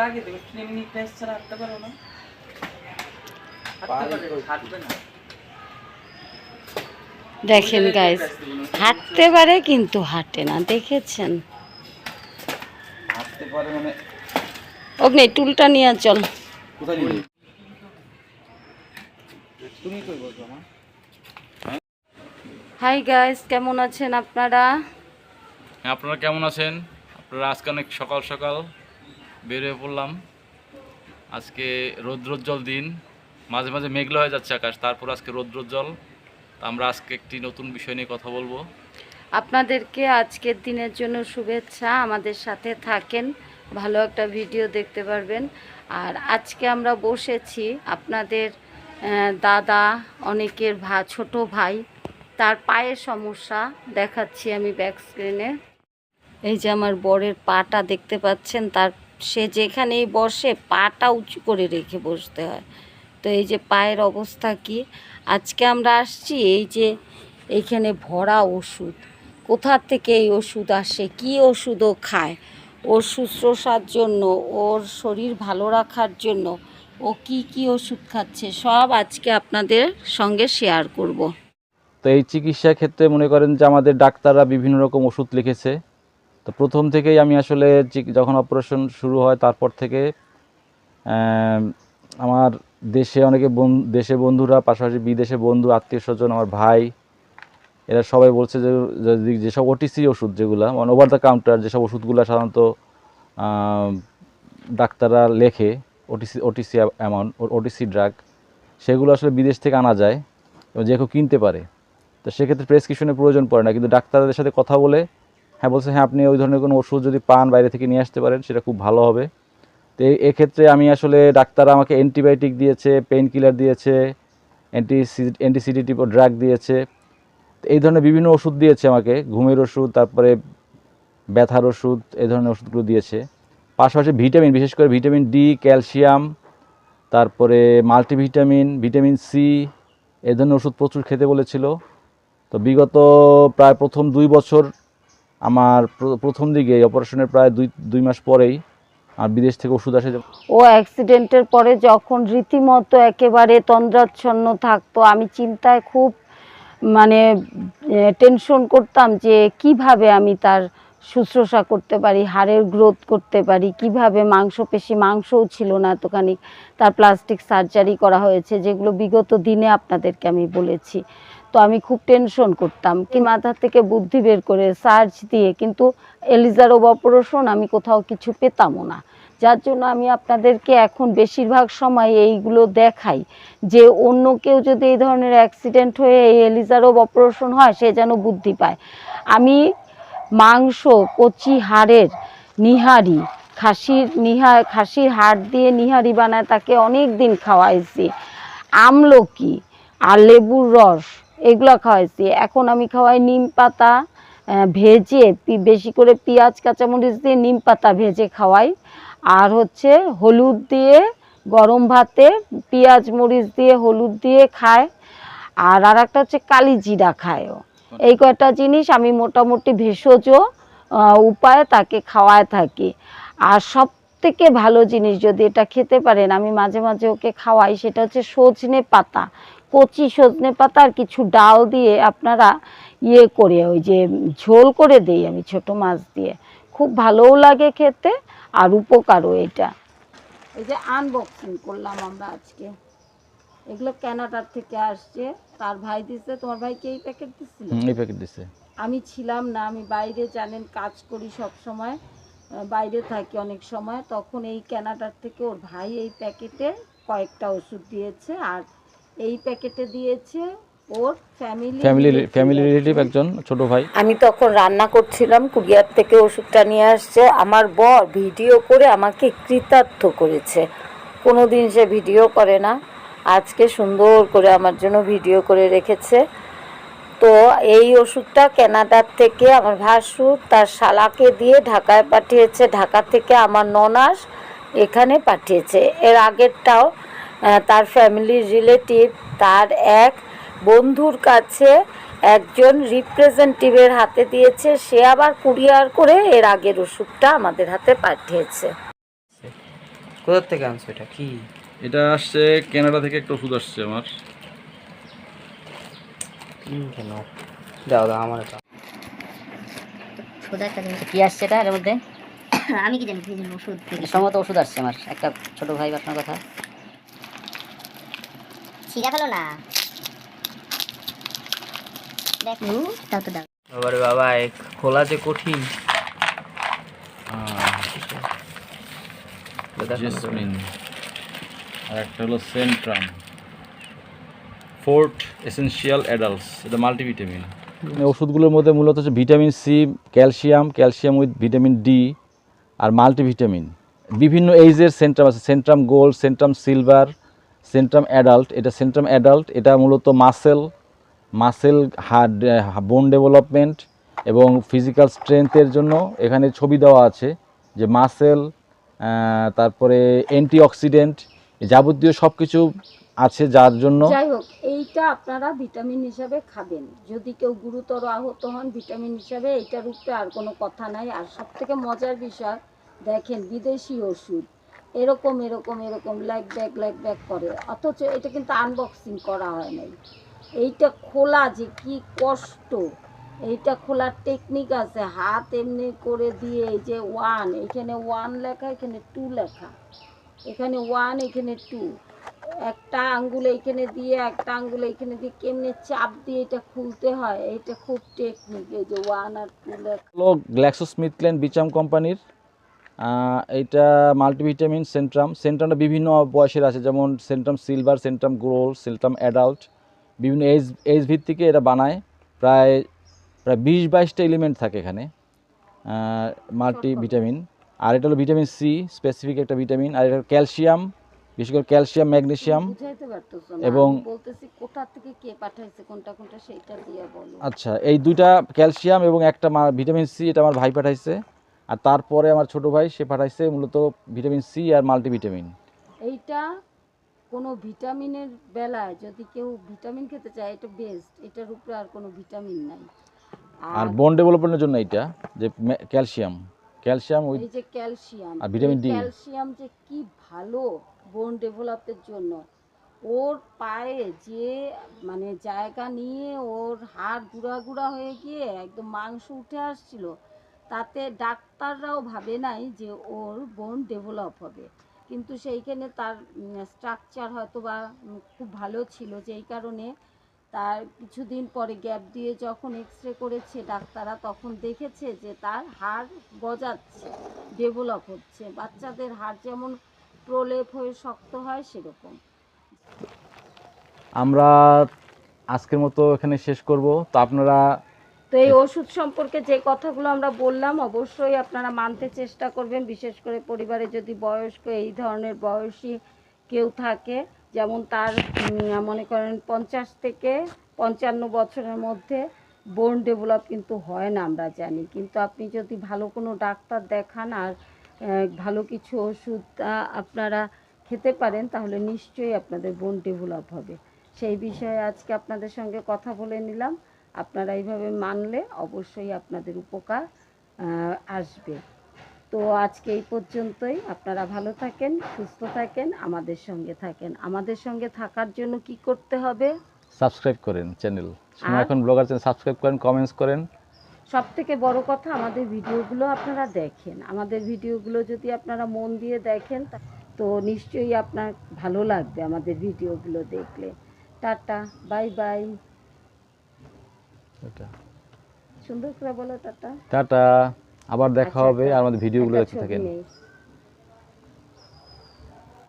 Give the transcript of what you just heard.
লাগিয়ে দেবে এমনি ছাড়া হাঁটতে পারো না? পারে হাঁটবে না দেখেন গাইস হাঁটতে পারে কিন্তু হাঁটে না দেখেছেন? হাঁটতে পারে মানে অগ্নি টুলটা নিয়ে চল। কোথায় নিবি? তুমি কই বলছো আমার হাই গাইস কেমন আছেন আপনারা? আপনারা কেমন আছেন? আপনারা আজকে অনেক সকাল সকাল। বের হয়ে পড়লাম। আজকে রৌদ্রোজ্জ্বল দিন। মাঝে মাঝে মেঘলা হয়ে যাচ্ছে আকাশ, তারপর আজকে রৌদ্রোজ্জ্বল। আমরা আজকে একটি নতুন বিষয় নিয়ে কথা বলব। আপনাদেরকে আজকের দিনের জন্য শুভেচ্ছা। আমাদের সাথে থাকেন, ভালো একটা ভিডিও দেখতে পারবেন। আর আজকে আমরা বসেছি আপনাদের দাদা, অনেকের ভা, ছোট ভাই, তার পায়ের সমস্যা দেখাচ্ছি আমি ব্যাক স্ক্রিনে এই যে আমার বরের পাটা দেখতে পাচ্ছেন, তার সে যেখানেই বসে পাটা উঁচু করে রেখে বসতে হয়। তো এই যে পায়ের অবস্থা কি? আজকে আমরা আসছি এই যে এইখানে ভরা ওষুধ। কোথার থেকে এই ওষুধ আসে? কি ওষুধ ও খায়? ওর শুশ্রূষার জন্য, ওর শরীর ভালো রাখার জন্য ও কি কি ওষুধ খাচ্ছে সব আজকে আপনাদের সঙ্গে শেয়ার করব। তো এই চিকিৎসা ক্ষেত্রে মনে করেন যে আমাদের ডাক্তাররা বিভিন্ন রকম ওষুধ লিখেছে। তো প্রথম থেকেই আমি আসলে যখন অপারেশন শুরু হয়, তারপর থেকে আমার দেশে অনেকে দেশে বন্ধুরা, পাশাপাশি বিদেশে বন্ধু, আত্মীয় স্বজন, আমার ভাই, এরা সবাই বলছে যে যদি যেসব ওটিসি ওষুধ যেগুলো মানে ওভার দ্য কাউন্টার যেসব ওষুধগুলো সাধারণত ডাক্তাররা লেখে OTC OTC amount OTC drug সেগুলো আসলে বিদেশ থেকে আনা যায় এবং যে কেউ কিনতে পারে। তো সেক্ষেত্রে প্রেসক্রিপশনের প্রয়োজন পড়ে না, কিন্তু ডাক্তারদের সাথে কথা বলে হ্যাঁ বলছে হ্যাঁ আপনি ওই ধরনের কোনো ওষুধ যদি পান, বাইরে থেকে নিয়ে আসতে পারেন, সেটা খুব ভালো হবে। তো এক্ষেত্রে আমি আসলে ডাক্তার আমাকে অ্যান্টিবায়োটিক দিয়েছে পেইন কিলার দিয়েছে অ্যান্টি অ্যান্টিসিডিটিভ ড্রাগ দিয়েছে। এই ধরনের বিভিন্ন ওষুধ দিয়েছে আমাকে, ঘুমের ওষুধ, তারপরে ব্যথার ওষুধ, এই ধরনের ওষুধগুলো দিয়েছে। পাশাপাশি ভিটামিন, বিশেষ করে ভিটামিন ডি, ক্যালসিয়াম, তারপরে মাল্টিভিটামিন, ভিটামিন সি, এই ধরনের ওষুধ প্রচুর খেতে বলেছিল। তো বিগত প্রায় প্রথম দুই বছর আমার প্রথম দিকে অপারেশনের প্রায় দুই দুই মাস পরেই আর বিদেশ থেকে ওষুধ আসে ও অ্যাক্সিডেন্টের পরে যখন রীতিমতো একেবারে তন্দ্রাচ্ছন্ন থাকতো, আমি চিন্তায় খুব মানে টেনশন করতাম যে কীভাবে আমি তার শুশ্রূষা করতে পারি, হাড়ের গ্রোথ করতে পারি, কীভাবে মাংসপেশি, মাংসও ছিল না এতখানি। তার প্লাস্টিক সার্জারি করা হয়েছে, যেগুলো বিগত দিনে আপনাদেরকে আমি বলেছি। তো আমি খুব টেনশন করতাম কি মাথা থেকে বুদ্ধি বের করে সার্চ দিয়ে, কিন্তু এলিজারোভ অপারেশন আমি কোথাও কিছু পেতামও না। যার জন্য আমি আপনাদেরকে এখন বেশিরভাগ সময় এইগুলো দেখাই যে অন্য কেউ যদি এই ধরনের অ্যাক্সিডেন্ট হয়ে এই এলিজারোভ অপারেশন হয়, সে যেন বুদ্ধি পায়। আমি মাংস, কচি হাড়ের নিহারি, খাসির নিহা, খাসির হাড় দিয়ে নিহারি বানায় তাকে অনেক দিন খাওয়াইছি। আমলকি আর লেবুর রস এগুলো খাওয়াইছি। এখন আমি খাওয়াই নিম পাতা ভেজে বেশি করে পেঁয়াজ, কাঁচামরিচ দিয়ে নিম পাতা ভেজে খাওয়াই। আর হচ্ছে হলুদ দিয়ে গরম ভাতে পেঁয়াজ, মরিচ দিয়ে হলুদ দিয়ে খায়। আর আর একটা হচ্ছে কালি জিরা খায়ও। এই কয়টা জিনিস আমি মোটামুটি ভেষজ উপায়ে তাকে খাওয়ায় থাকি। আর সব থেকে ভালো জিনিস যদি এটা খেতে পারেন, আমি মাঝে মাঝে ওকে খাওয়াই, সেটা হচ্ছে সজনে পাতা। কচি সজনে পাতা আর কিছু ডাল দিয়ে আপনারা ইয়ে করে ওই যে ঝোল করে দেই আমি ছোট মাছ দিয়ে। খুব ভালোও লাগে খেতে আর উপকারও এটা। এই যে আনবক্সিং করলাম আমরা আজকে। এগুলো ক্যানাডার থেকে আসছে। তার ভাই দিচ্ছে তোমার ভাইকে এই প্যাকেট দিচ্ছিল এই প্যাকেট দিচ্ছে আমি ছিলাম না আমি বাইরে জানেন কাজ করি সব সময়। বাইরে থাকি অনেক সময়। তখন এই ক্যানাডার থেকে ওর ভাই এই প্যাকেটে কয়েকটা ওষুধ দিয়েছে। আর এই প্যাকেটে দিয়েছে ওর ফ্যামিলি ফ্যামিলি ফ্যামিলি রিলেটিভ একজন। ছোট ভাই। আমি তখন রান্না করছিলাম কুরিয়ার থেকে ওষুধটা নিয়ে আসছে। আমার বর ভিডিও করে আমাকে কৃতার্থ করেছে। কোনো দিন সে ভিডিও করে না। আজকে সুন্দর করে আমার জন্য ভিডিও করে রেখেছে। তো এই ওষুধটা কানাডার থেকে আমার ভাসুর তার শালাকে দিয়ে ঢাকায় পাঠিয়েছে। ঢাকা থেকে আমার ননাস এখানে পাঠিয়েছে। এর আগেরটাও তার ফ্যামিলির রিলেটিভ তার এক বন্ধুর কাছে একজন রিপ্রেজেন্টেটিভের হাতে দিয়েছে। সে আবার কুরিয়ার করে এর আগের ওষুধটা আমাদের হাতে পাঠিয়েছে। কোথা থেকে আনছো এটা? কি? এটা আসছে কানাডা থেকে একটা ওষুধ আসছে আমার। কেন? দাও দাও আমার একটা কি আসছে এটা এর মধ্যে? আমি কি জানি কি ওষুধ থেকে সম্ভবত ওষুধ আসছে আমার। একটা ছোট ভাই আপনার কথা। ছিঁড়া ফেলো না। দেখ। দাও তো দাও বাবারে বাবা খোলা যে কঠিন। জেসমিন আর একটা হলো সেন্ট্রাম। ফোর্ট এসেনশিয়াল অ্যাডাল্টস এটা মাল্টিভিটামিন ওষুধগুলোর মধ্যে মূলত হচ্ছে vitamin C calcium calcium with vitamin D R multivitamin বিভিন্ন এইজের সেন্ট্রাম আছে Centrum gold Centrum silver Centrum adult এটা সেন্ট্রাম অ্যাডাল্ট এটা মূলত muscle muscle hard bone development এবং ফিজিক্যাল স্ট্রেংথের জন্য এখানে ছবি দেওয়া আছে যে মাসেল তারপরে অ্যান্টিঅক্সিডেন্ট যাবতীয় সব কিছু আছে যার জন্য যাই হোক, এইটা আপনারা ভিটামিন হিসাবে খাবেন। যদি কেউ গুরুতর আহত হন ভিটামিন হিসাবে এইটার উপরে আর কোনো কথা নাই। আর সব থেকে মজার বিষয়, দেখেন বিদেশি ওষুধ। এরকম এরকম এরকম ল্যাগ ব্যাগ ল্যাগ ব্যাগ করে। অথচ এটা কিন্তু আনবক্সিং করা হয় নাই। এইটা খোলা যে কি কষ্ট। এইটা খোলার টেকনিক আছে। হাত এমনি করে দিয়ে এই যে ওয়ান এখানে ওয়ান লেখা, এখানে টু লেখা। এখানে ওয়ান এখানে টু একটা আঙ্গুল এইখানে দিয়ে, একটা আঙ্গুল এইখানে দিয়ে কেমনে চাপ দিয়ে এটা খুলতে হয়? এটা খুব টেকনিক এই যে ওয়ান আর টু লেখা। গ্ল্যাক্সোস্মিথক্লাইন বিচাম কোম্পানির এইটা মাল্টিভিটামিন সেন্ট্রাম সেন্ট্রামটা বিভিন্ন বয়সের আছে যেমন Centrum silver Centrum gold Centrum adult বিভিন্ন এজ এজ ভিত্তিকে এটা বানায়। প্রায় প্রায় বিশ বাইশটা এলিমেন্ট থাকে এখানে। মাল্টিভিটামিন আর এটা হলো ভিটামিন সি স্পেসিফিক একটা ভিটামিন আর এটা ক্যালসিয়াম বিশেষ করে ক্যালসিয়াম ম্যাগনেসিয়াম এবং- আচ্ছা এই দুইটা ক্যালসিয়াম এবং একটা ভিটামিন সি এটা আমার ভাই পাঠাইছে। আর তারপরে আমার ছোট ভাই সে পাঠাইছে মূলত ভিটামিন সি আর মাল্টিভিটামিন। এইটা কোনো ভিটামিনের বেলায় যদি কেউ ভিটামিন খেতে চায় এটা বেস্ট এটার উপরে আর কোনো ভিটামিন নাই। আর বোন ডেভেলপমেন্টের জন্য এইটা যে ক্যালসিয়াম ক্যালসিয়াম ওই যে ক্যালসিয়াম আর ভিটামিন ডি। ক্যালসিয়াম যে কি ভালো বোন ডেভেলপের জন্য। ওর পায়ে যে মানে জায়গা নিয়ে ওর হাড় গুঁড়া গুঁড়া হয়ে গিয়ে একদম মাংস উঠে আসছিল তাতে ডাক্তাররাও ভাবে নাই যে ওর বোন ডেভেলপ হবে। কিন্তু সেইখানে তার স্ট্রাকচার হয়তো বা খুব ভালো ছিল। যেই কারণে তার কিছুদিন পরে গ্যাপ দিয়ে যখন এক্স রে করেছে ডাক্তাররা, তখন দেখেছে যে তার হাড় গজাচ্ছে ডেভেলপ হচ্ছে। বাচ্চাদের হাড় যেমন প্রলেপ হয়ে শক্ত হয়, সেরকম। আমরা আজকের মতো এখানে শেষ করব। তো আপনারা তো এই ওষুধ সম্পর্কে যে কথাগুলো আমরা বললাম অবশ্যই আপনারা মানতে চেষ্টা করবেন বিশেষ করে পরিবারে যদি বয়স্ক এই ধরনের বয়সী কেউ থাকে যেমন তার মনে করেন পঞ্চাশ থেকে পঞ্চান্ন বছরের মধ্যে বোন ডেভেলপ কিন্তু হয় না আমরা জানি। কিন্তু আপনি যদি ভালো কোনো ডাক্তার দেখান আর ভালো কিছু ওষুধ আপনারা খেতে পারেন তাহলে নিশ্চয়ই আপনাদের বোন ডেভেলপ হবে। সেই বিষয়ে আজকে আপনাদের সঙ্গে কথা বলে নিলাম। আপনারা এইভাবে মানলে অবশ্যই আপনাদের উপকার আসবে। তো আজকে এই পর্যন্তই। আপনারা ভালো থাকেন সুস্থ থাকেন আমাদের সঙ্গে থাকেন। আমাদের সঙ্গে থাকার জন্য কি করতে হবে? সাবস্ক্রাইব করেন চ্যানেল? এখন ব্লগার চ্যানেল সাবস্ক্রাইব করেন কমেন্টস করেন। সব থেকে বড় কথা আমাদের ভিডিওগুলো আপনারা দেখেন। আমাদের ভিডিওগুলো যদি আপনারা মন দিয়ে দেখেন তো নিশ্চয়ই আপনার ভালো লাগবে আমাদের ভিডিওগুলো দেখলে। Tata bye bye. সুন্দর করে বলো টাটা। টাটা। আবার দেখা আচ্ছা, হবে আর আমাদের ভিডিওগুলো দেখতে থাকেন।